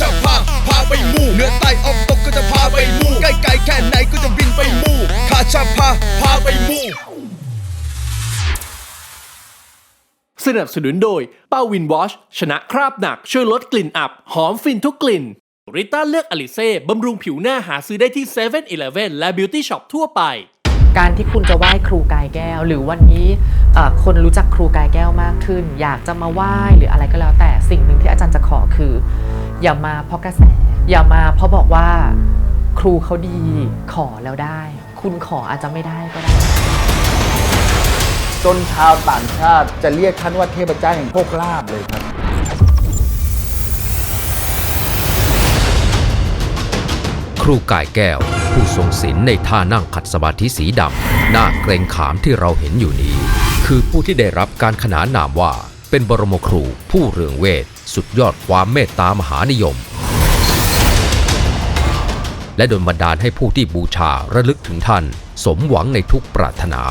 จะพาพาไปมู่เหนือใต้ออกตกก็จะพาไปมู่ใกล้ไกลแค่ไหนก็จะบินไปมู่ข้าจะพาพาไปมู่สนับสนุนโดยเป้าวินวอชชนะคราบหนักช่วยลดกลิ่นอับ หอมฟินทุกกลิ่นริต้าเลือกอลิเซ่บำรุงผิวหน้าหาซื้อได้ที่7 e เ e ่ e อและ Beauty Shop ทั่วไป การที่คุณจะไหว้ครูกายแก้ว หรือวันนี้เอ่อคนรู้จักครูกายแก้วมากขึ้น อยากจะมาไหว้หรืออะไรก็แล้วแต่สิ่งหนึ่งที่อาจารย์จะขอคือ อย่ามาเพราะกระแส อย่ามาเพราะบอกว่า ครูเขาดีขอแล้วได้ คุณขออาจจะไม่ได้ก็ได้ จนชาวต่างชาติจะเรียกท่านว่าเทพเจ้าแห่งโชคลาภเลยครับ ครูกายแก้ว ผู้ทรงศีลในท่านั่งขัดสมาธิสีดำหน้าเกรงขามที่เราเห็นอยู่นี้ คือผู้ที่ได้รับการขนานนามว่า เป็นบรมครูผู้เรืองเวท สุดยอดความเมตตามหานิยม และดลบันดาลให้ผู้ที่บูชาระลึกถึงท่าน สมหวังในทุกปรารถนา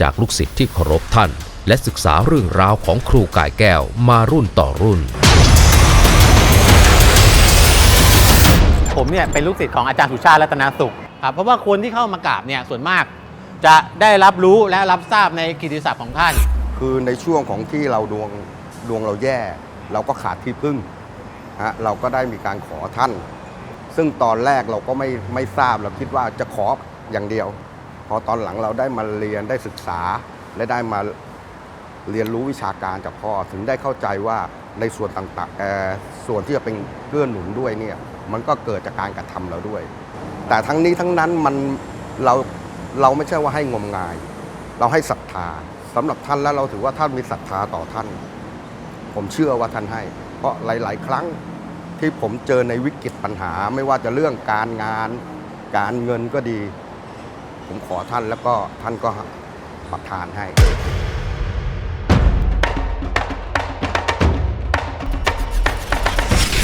จากลูกศิษย์ที่เคารพท่าน และศึกษาเรื่องราวของครูกายแก้วมารุ่นต่อรุ่น ผมเนี่ยเป็นลูกศิษย์ของอาจารย์สุชาติรัตนาสุขครับเพราะว่าคนที่เข้ามากราบเนี่ยส่วนมากจะได้รับรู้และรับทราบในกิตติศัพท์ของท่าน คือในช่วงของที่เราดวงดวงเราแย่ เราก็ขาดที่พึ่งฮะเราก็ได้มีการขอท่าน ซึ่งตอนแรกเราก็ไม่ไม่ทราบเราคิดว่าจะขออย่างเดียว พอตอนหลังเราได้มาเรียนได้ศึกษาและได้มาเรียนรู้วิชาการจากพ่อถึงได้เข้าใจว่าในส่วนต่างๆส่วนที่จะเป็นเกื้อหนุนด้วยเนี่ยมันก็เกิดจากการกระทำเราด้วย แต่ทั้งนี้ทั้งนั้นมันเราเราไม่ใช่ว่าให้งมงาย เราให้ศรัทธา สำหรับท่านแล้วเราถือว่าท่านมีศรัทธาต่อท่าน ผมเชื่อว่าท่านให้ เพราะหลาย ๆ ครั้งที่ผมเจอในวิกฤตปัญหา ไม่ว่าจะเรื่องการงาน การเงินก็ดี ผมขอท่านแล้วก็ท่านก็ประทานให้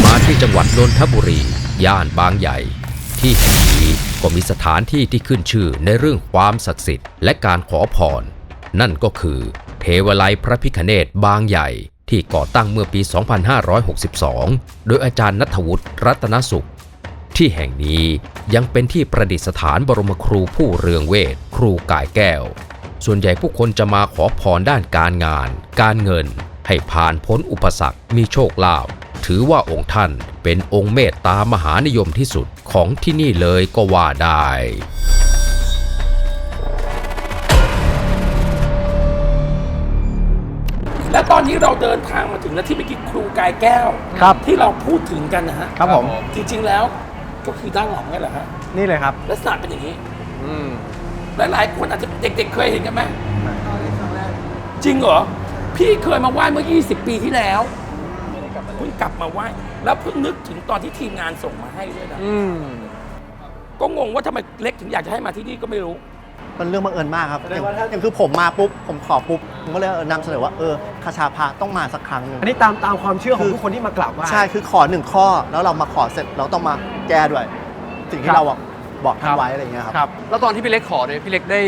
มาที่จังหวัดนนทบุรี ย่านบางใหญ่ ที่แห่งนี้ก็มีสถานที่ที่ขึ้นชื่อในเรื่องความศักดิ์สิทธิ์และการขอพร นั่นก็คือ เทวไลยพระพิคเนตบางใหญ่ที่ก่อตั้งเมื่อปี 2562 โดยอาจารย์นัทวุฒิรัตนสุข ที่แห่งนี้ยังเป็นที่ประดิษฐานบรมครูผู้เรืองเวท ครูกายแก้ว ส่วนใหญ่ผู้คนจะมาขอพรด้านการงาน การเงิน ให้ผ่านพ้นอุปสรรค มีโชคลาภ ถือว่าองค์ท่านเป็นองค์เมตตามหานิยมที่สุดของที่นี่เลยก็ว่าได้ ตอนนี้เราเดินทางมาถึงแล้วที่เมื่อกี้ครูกายแก้ว ครับที่เราพูดถึงกันนะฮะครับผม จริง ๆ แล้วก็คือด้านหลังนี่แหละฮะนี่เลยครับลักษณะเป็นอย่างนี้หลายๆคนอาจจะเด็ก ๆ เคยเห็นกันไหมจริงเหรอพี่เคยมาไหว้เมื่อ 20 ปีที่แล้วเพิ่งกลับมาไหว้แล้วเพิ่งนึกถึงตอนที่ทีมงานส่งมาให้ด้วยนะก็งงว่าทำไมเล็กถึงอยากจะให้มาที่นี่ก็ไม่รู้ มันเรื่องบังเอิญมากครับอย่างอย่างคือผมมาปุ๊บผมขอปุ๊บผมก็เลยเออนำเสนอว่าเออคาชาพาต้องมาสักครั้งหนึง อันนี้ตามตามความเชื่อของทุกคนที่มากราบไหว้ ใช่ คือขอหนึ่งข้อ แล้วเรามาขอเสร็จ เราต้องมาแก้ด้วย สิ่งครัที่บเราอะบอกท่านไว้อะไรอย่างเงี้ยครับ ครับ แล้วตอนที่พี่เล็กขอเนี่ยพี่เล็กได้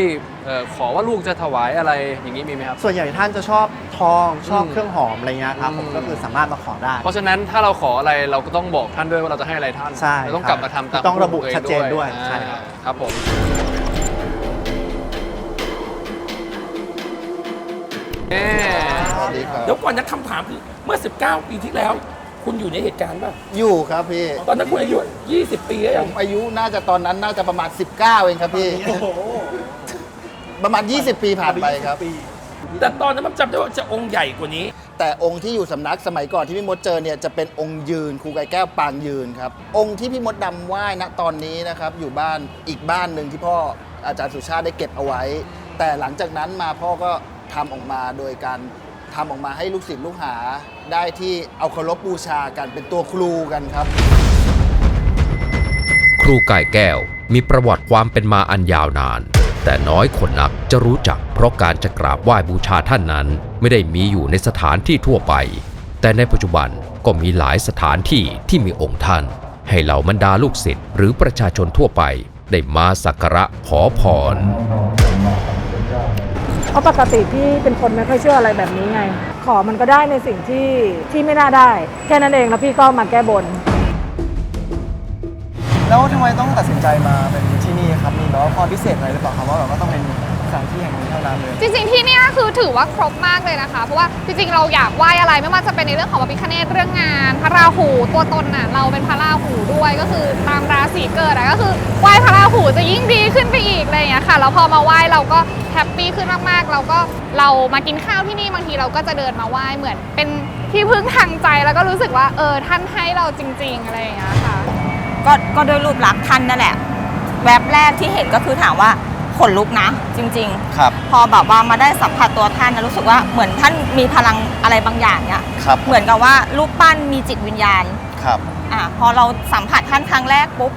เอ่อขอว่าลูกจะถวายอะไรอย่างนี้มีไหมครับ ส่วนใหญ่ท่านจะชอบทอง ชอบอืมเครื่องหอมอะไรเงี้ยครับ ผมอืม ก็คือสามารถมาขอได้ เพราะฉะนั้นถ้าเราขออะไรเราก็ต้องบอกท่านด้วยว่าเราจะให้อะไรท่านใช่เราต้องครับกลับมาทำตามต้องระบุตัวองชัดเจนด้วยอ่าใช่ครับครับผม เอ๊ะเดี๋ยวก่อนนะคำถามคือเมื่อ 19 ปีที่แล้ว คุณอยู่ในเหตุการณ์ป่ะ อยู่ครับพี่ตอนนั้นคุณอายุ20 ปีแล้วผยังมอายุน่าจะตอนนั้นน่าจะประมาณ 19 เองครับพี่ประมาณ 20 ปีผ่านไปครับแต่ตอนนั้นมันจำได้ว่าจะองค์ใหญ่กว่านี้ แต่องค์ที่อยู่สำนักสมัยก่อนที่พี่มดเจอเนี่ยจะเป็นองค์ยืนครูไก่แก้วปางยืนครับ องค์ที่พี่มดดำไหว้ณตอนนี้นะครับ อยู่บ้านอีกบ้านหนึ่งที่พ่ออาจารย์สุชาติได้เก็บเอาไว้ แต่หลังจากนั้นมาพ่อก็ ทำออกมาโดยการทำออกมาให้ลูกศิษย์ลูกหา ได้ที่เอาเคารพบูชากันเป็นตัวครูกันครับ ครูกายแก้วมีประวัติความเป็นมาอันยาวนาน แต่น้อยคนนักจะรู้จัก เพราะการจะกราบไหว้บูชาท่านนั้น ไม่ได้มีอยู่ในสถานที่ทั่วไป แต่ในปัจจุบันก็มีหลายสถานที่ที่มีองค์ท่าน ให้เหล่าบรรดาลูกศิษย์หรือประชาชนทั่วไป ได้มาสักการะขอพร ราะปกติพี่เป็นคนไม่ค่อยเชื่ออะไรแบบนี้ไง ขอมันก็ได้ในสิ่งที่ที่ไม่น่าได้ แค่นั้นเองแล้วพี่ก็มาแก้บน แล้วทำไมต้องตัดสินใจมาเป็นที่นี่ครับ มีแบบว่าความพิเศษอะไรหรือเปล่าครับว่าแบบว่าต้องเป็นสถานที่แห่งนี้เท่านั้นเลย จริงๆที่เนี่ยคือถือว่าครบมากเลยนะคะ เพราะว่าจริงๆเราอยากไหว้อะไรไม่ว่าจะเป็นในเรื่องของพระพิฆเนศเรื่องงาน พระราหูตัวตนน่ะเราเป็นพระราหูด้วยก็คือตามราศีเกิดอะก็คือไหว้พระราหูจะยิ่งดีขึ้นไป อีกอะไรอย่างเงี้ยค่ะแล้วพอมาไหว้เราก็แฮปปี้ขึ้นมากๆ เราก็เรามากินข้าวที่นี่บางทีเราก็จะเดินมาไหว้เหมือน เป็นที่พึ่งทางใจแล้วก็รู้สึกว่าเออท่านให้เราจริง ๆ อะไรอย่างเงี้ยค่ะ ก็ก็ด้วยรูปลักษณ์ท่านนั่นแหละ แวบแรกที่เห็นก็คือถามว่าขนลุกนะ จริงครับๆพอแบบว่ามาได้สัมผัสตัวท่านนะรู้สึกว่าเหมือนท่านมีพลังอะไรบางอย่างเนี่ยครับเหมือนกับว่ารูปปั้นมีจิตวิญญาณครับ อะพอเราสัมผัสท่านครั้งแรกปุ๊บ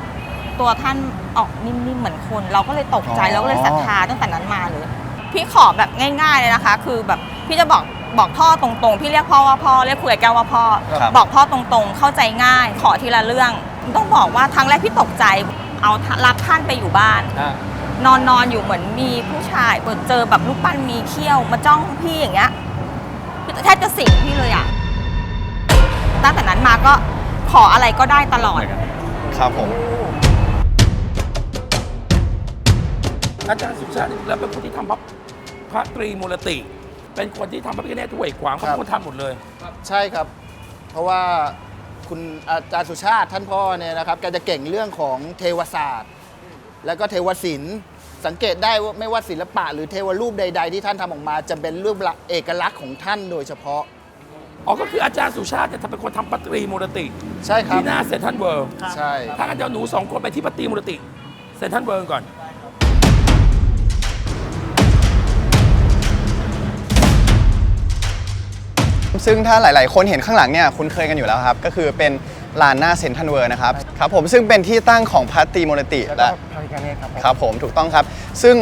ตัวท่าน ออกนิ่มๆเหมือนคน เราก็เลยตกใจอ๋อ เราก็เลยศรัทธาตั้งแต่นั้นมาเลย พี่ขอแบบง่ายๆเลยนะคะ คือแบบพี่จะบอกบอกพ่อตรงๆ พี่เรียกพ่อว่าพ่อเรียกคุยกับแก้วว่าพ่อ ครับ บอกพ่อตรงๆ เข้าใจง่าย ขอทีละเรื่อง ต้องบอกว่าครั้งแรกพี่ตกใจเอารับท่านไปอยู่บ้านนอนนอนอยู่เหมือนมีผู้ชายเจอแบบรูปปั้นมีเขี้ยวมาจ้องพี่อย่างเงี้ยพี่แทบจะสิงพี่เลยอะตั้งแต่นั้นมาก็ขออะไรก็ได้ตลอด ครับผม อาจารย์สุชาติแล้วเป็นคนที่ทำพระพระตรีมูลติ เป็นคนที่ทำพระพิฆเนศถ้วยขวางเขาเป็นคนทำหมดเลย ใช่ครับ เพราะว่าคุณอาจารย์สุชาติท่านพ่อเนี่ยนะครับแกจะเก่งเรื่องของเทวศาสตร์ แล้วก็เทวศิลป์สังเกตได้ว่าไม่ว่าศิลปะ หรือเทวรูปใด ๆ ที่ท่านทำออกมา จะเป็นรูปลักษณ์เอกลักษณ์ของท่านโดยเฉพาะ อ๋อ ก็คืออาจารย์สุชาติเนี่ยเป็นคนทำปตรีมูลติ ใช่ครับ ที่หน้าเซนทรัลเวิลด์ใช่ ถ้างั้นเดี๋ยวหนูสองคนไปที่ปตรีมูลติ เซนทรัลเวิลด์ก่อน ซึ่งถ้าหลาย ๆ คนเห็นข้างหลังเนี่ยคุ้นเคยกันอยู่แล้วครับ ก็คือเป็นลานหน้าเซนทันเวอร์นะครับครับผมซึ่งเป็นที่ตั้งของพัตตีโมรติและครับผมถูกต้องครับ ซึ่ง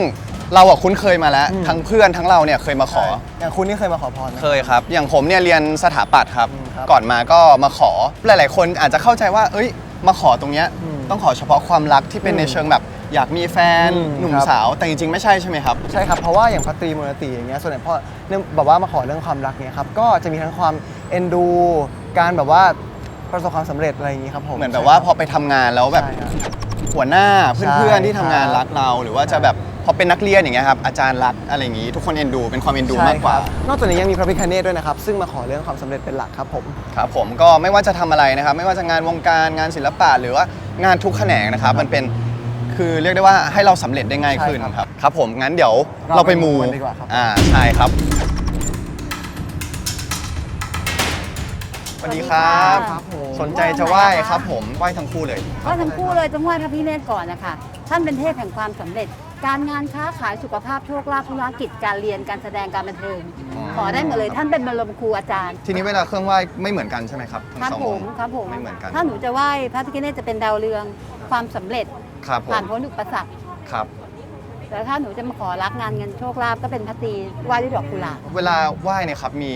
เราอะคุ้นเคยมาแล้ว ทั้งเพื่อนทั้งเราเนี่ยเคยมาขอ อย่างคุณนี่เคยมาขอพรไหม เคยครับ อย่างผมเนี่ยเรียนสถาปัตย์ครับครับก่อนมาก็มาขอ หลาย ๆ คนอาจจะเข้าใจว่า เอ้ย มาขอตรงเนี้ยต้องขอเฉพาะความรักที่เป็นในเชิงแบบ อยากมีแฟนอืมหนุ่มครับ สาวแต่จริงๆไม่ใช่ใช่ไหมครับ ใช่ครับเพราะว่าอย่างพัตตรีมูลติอย่างเงี้ยส่วนใหญ่พ่อเรื่องแบบว่ามาขอเรื่องความรักเนี่ยครับก็จะมีทั้งความเอ็นดู การแบบว่าประสบความสำเร็จอะไรอย่างงี้ครับผมเหมือนแบบว่าพอไปทำงานแล้วแบบใช่ครับ หัวหน้าใช่เพื่อนๆที่ทำงานครับรักเรา หรือว่าจะแบบพอเป็นนักเรียนอย่างเงี้ยครับอาจารย์รักอะไรอย่างงี้ทุกคนเอ็นดูเป็นความเอ็นดูใช่มากกว่าครับนอกจากนี้ยังมีพระพิคเนตด้วยนะครับ ซึ่งมาขอเรื่องความสำเร็จเป็นหลักครับผม ครับผมก็ไม่ว่าจะทำอะไรนะครับ ไม่ว่าจะงานวงการงานศิลปะหรือว่างานทุกแขนงนะครับ มันเป็น คือเรียกได้ว่าให้เราสำเร็จได้ง่ายขึ้นใช่ครับครับครับผมงั้นเดี๋ยวเราเราไปไปมูมูกันดีกว่าครับ อ่าใช่ครับสวัสดีครับ ครับผม สนใจจะไหว้ครับผมไหว้ทั้งคู่เลย ก็ทั้งคู่เลยต้องไหว้พระพิฆเนศก่อนนะคะ ท่านเป็นเทพแห่งความสำเร็จ การงานค้าขายสุขภาพโชคลาภธุรกิจการเรียนการแสดงการบันเทิงขอได้หมดเลยท่านเป็นบรมครูอาจารย์ทีนี้เวลาเครื่องไหว้ไม่เหมือนกันใช่ไหมครับทั้งครับสองผอมงค์ ครับผมไม่เหมือนกัน ถ้าหนูจะไหว้พระพิฆเนศจะเป็นดาวเรืองความสำเร็จ ครับผมผ่านพ้นอุปสรรคครับ แต่ถ้าหนูจะมาขอรักงานเงินโชคลาภก็เป็นพระตรีไหว้ด้วยดอกกุหลาบ เวลาไหว้เนี่ยครับมี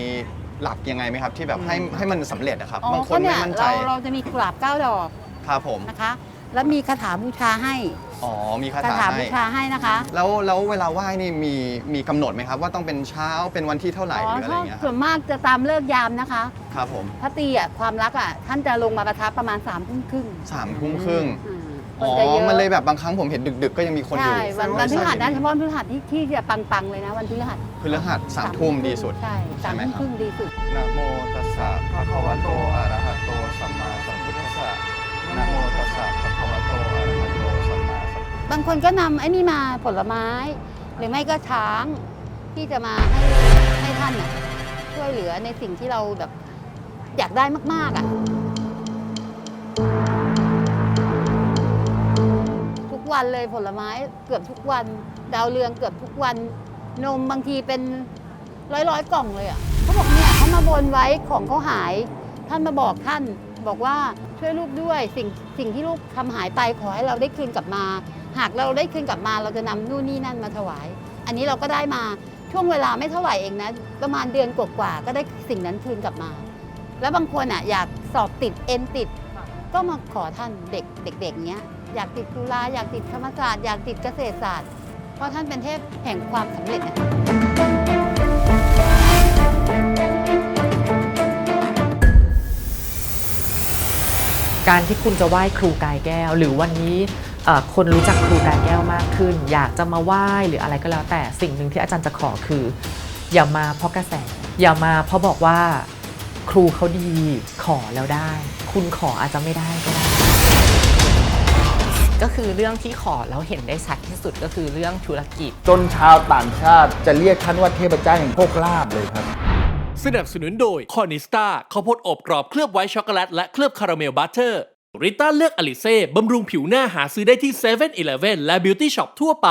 หลักยังไงไหมครับที่แบบให้ให้มันสำเร็จนะครับอ๋อบางคก็นเนี่ไม่ยมั่นใจเราเราจะมีกุหลาบเก้าดอกครับผมนะคะ แล้วมีคาถาบูชาให้อ๋อมีคาคาถาถาให้บูชาให้นะคะแล้วแล้วเวลาไหว้นี่มีมีกำหนดไหมครับ ว่าต้องเป็นเช้าเป็นวันที่เท่าไหร่หรืออะไรถ้าอย่างเงี้ยคส่รับวนมากจะตามเลิกยามนะคะ ครับผมพระตรีอะความรักอะท่านจะลงมาประทับประมาณ3ามทุ่มครึ่งสามทุ่มครึ่ง คอ๋นอจะเยอะมันเลยแบบบางครั้งผมเห็นดึก ๆ ก็ยังมีคนอยู่ใช่วันวันพฤหัสนะเฉพาะพฤหัสที่ที่จะปังๆเลยนะ วันพฤหัสพฤหัสสามทุ่มดีสุด ใช่สามไหมทุ่มคครับรึ่งดีสุดนะโมตัสสะภะคะวะโตอะระหะโตสัมมาสัมพุทธัสสะนะโมตัสสะภะคะวะโตอะระหะโตสัมมาสัมพุทธัสสะบางคนก็นำไอ้นี่มาผลไม้ หรือไม่ก็ช้างที่จะมาให้ให้ท่านน่ะช่วยเหลือในสิ่งที่เราแบบอยากได้มากๆอะ วันเลยผลไม้เกือบทุกวัน ดาวเรืองเกือบทุกวัน นมบางทีเป็นร้อยร้อยกล่องเลยอะเขาบอกเนี่ยเขามาบนไว้ของเขาหาย ท่านมาบอกท่านบอกว่าช่วยลูกด้วยสิ่งสิ่งที่ลูกทำหายไปขอให้เราได้คืนกลับมา หากเราได้คืนกลับมาเราจะนำนู่นนี่นั่นมาถวาย อันนี้เราก็ได้มาช่วงเวลาไม่เท่าไหร่เองนะประมาณเดือนกว่าๆก็ได้สิ่งนั้นคืนกลับมา แล้วบางคนอะอยากสอบติดเอ็นติด ก็มาขอท่านเด็กเด็กๆเนี้ย อยากติดจุฬาอยากติดธรรมศาสตร์อยากติดเกษตรศาสตร์ เพราะท่านเป็นเทพแห่งความสำเร็จการที่คุณจะไหว้ครูกายแก้ว หรือวันนี้คนรู้จักครูกายแก้วมากขึ้น อยากจะมาไหว้หรืออะไรก็แล้วแต่สิ่งหนึ่งที่อาจารย์จะขอคือ อย่ามาเพราะกระแส อย่ามาเพราะบอกว่าครูเขาดีขอแล้วได้ คุณขออาจจะไม่ได้ก็ได้ ก็คือเรื่องที่ขอแล้วเห็นได้ชัดที่สุดก็คือเรื่องธุรกิจ จนชาวต่างชาติจะเรียกท่านว่าเทพเจ้าแห่งโชคลาภเลยครับ สนับสนุนโดยคอนิสตาข้าวโพดอบกรอบเคลือบไวท์ช็อกโกแลตและเคลือบคาราเมลบัตเตอร์ริต้าเลือกอลิเซ่บำรุงผิวหน้าหาซื้อได้ที่7 e เ e ่ e อและบิวตี้ช็อปทั่วไป